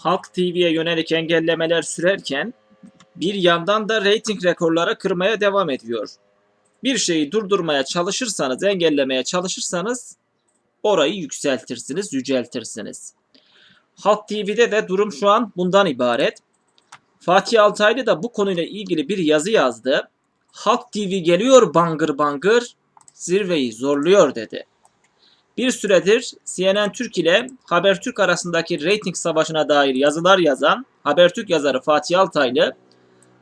Halk TV'ye yönelik engellemeler sürerken bir yandan da reyting rekorları kırmaya devam ediyor. Bir şeyi durdurmaya çalışırsanız, engellemeye çalışırsanız orayı yükseltirsiniz, yüceltirsiniz. Halk TV'de de durum şu an bundan ibaret. Fatih Altaylı da bu konuyla ilgili bir yazı yazdı. Halk TV geliyor bangır bangır, zirveyi zorluyor dedi. Bir süredir CNN Türk ile Habertürk arasındaki reyting savaşına dair yazılar yazan Habertürk yazarı Fatih Altaylı,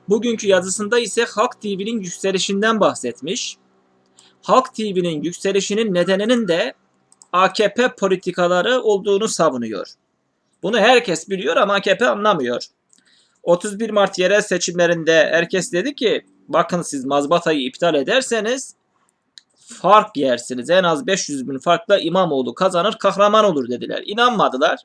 bugünkü yazısında ise Halk TV'nin yükselişinden bahsetmiş. Halk TV'nin yükselişinin nedeninin de AKP politikaları olduğunu savunuyor. Bunu herkes biliyor ama AKP anlamıyor. 31 Mart yerel seçimlerinde herkes dedi ki bakın siz mazbatayı iptal ederseniz fark yersiniz. En az 500 bin farkla İmamoğlu kazanır kahraman olur dediler. İnanmadılar.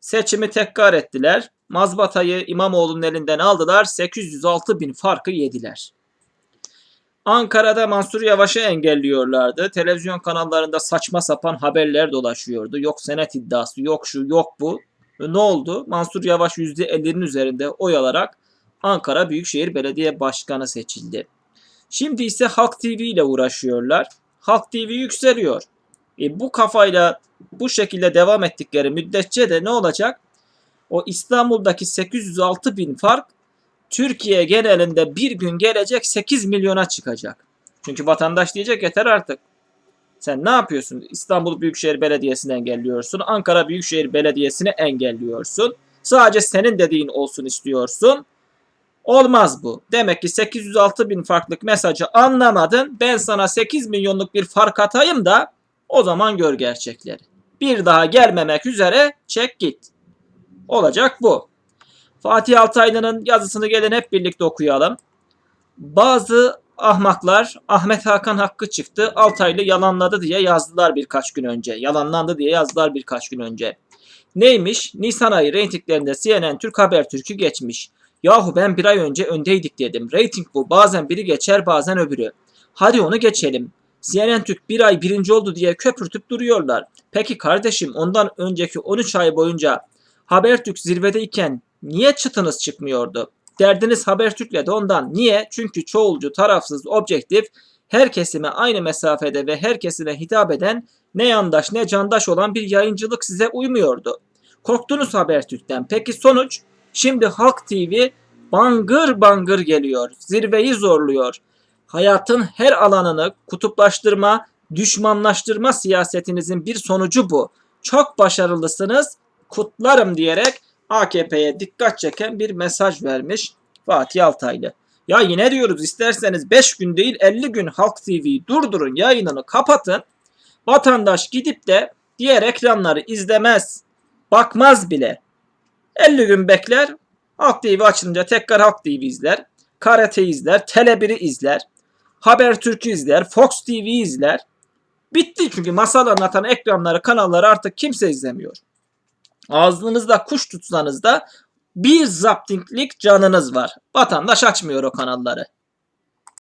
Seçimi tekrar ettiler. Mazbatayı İmamoğlu'nun elinden aldılar. 806 bin farkı yediler. Ankara'da Mansur Yavaş'ı engelliyorlardı. Televizyon kanallarında saçma sapan haberler dolaşıyordu. Yok senet iddiası, yok şu, yok bu. Ve ne oldu? Mansur Yavaş %50'nin üzerinde oy alarak Ankara Büyükşehir Belediye Başkanı seçildi. Şimdi ise Halk TV ile uğraşıyorlar. Halk TV yükseliyor. E bu kafayla bu şekilde devam ettikleri müddetçe de ne olacak? O İstanbul'daki 806 bin fark Türkiye genelinde bir gün gelecek 8 milyona çıkacak. Çünkü vatandaş diyecek yeter artık. Sen ne yapıyorsun? İstanbul Büyükşehir Belediyesi'ni engelliyorsun. Ankara Büyükşehir Belediyesi'ni engelliyorsun. Sadece senin dediğin olsun istiyorsun. Olmaz bu. Demek ki 806 bin farklık mesajı anlamadın. Ben sana 8 milyonluk bir fark atayım da o zaman gör gerçekleri. Bir daha gelmemek üzere çek git. Olacak bu. Fatih Altaylı'nın yazısını gelin hep birlikte okuyalım. Bazı ahmaklar Ahmet Hakan Hakkı çıktı. Altaylı yalanladı diye yazdılar birkaç gün önce. Yalanlandı diye yazdılar birkaç gün önce. Neymiş? Nisan ayı reytinglerinde CNN Türk Habertürk'ü geçmiş. Yahu ben bir ay önce öndeydik dedim. Rating bu. Bazen biri geçer bazen öbürü. Hadi onu geçelim. CNN Türk bir ay birinci oldu diye köpürtüp duruyorlar. Peki kardeşim ondan önceki 13 ay boyunca Habertürk zirvedeyken niye çıtınız çıkmıyordu? Derdiniz Habertürk'le de ondan. Niye? Çünkü çoğulcu, tarafsız, objektif, her kesime aynı mesafede ve her kesime hitap eden ne yandaş ne candaş olan bir yayıncılık size uymuyordu. Korktunuz Habertürk'ten. Peki sonuç? Şimdi Halk TV bangır bangır geliyor. Zirveyi zorluyor. Hayatın her alanını kutuplaştırma, düşmanlaştırma siyasetinizin bir sonucu bu. Çok başarılısınız. Kutlarım diyerek AKP'ye dikkat çeken bir mesaj vermiş Fatih Altaylı. Ya yine diyoruz isterseniz 5 gün değil 50 gün Halk TV'yi durdurun yayınını kapatın. Vatandaş gidip de diğer ekranları izlemez. Bakmaz bile. 50 gün bekler. Halk TV açılınca tekrar Halk TV izler. Karate izler. Tele1'i izler. Habertürk'ü izler. Fox TV izler. Bitti çünkü masal anlatan ekranları, kanalları artık kimse izlemiyor. Ağzınızda kuş tutsanız da bir zaptinglik canınız var. Vatandaş açmıyor o kanalları.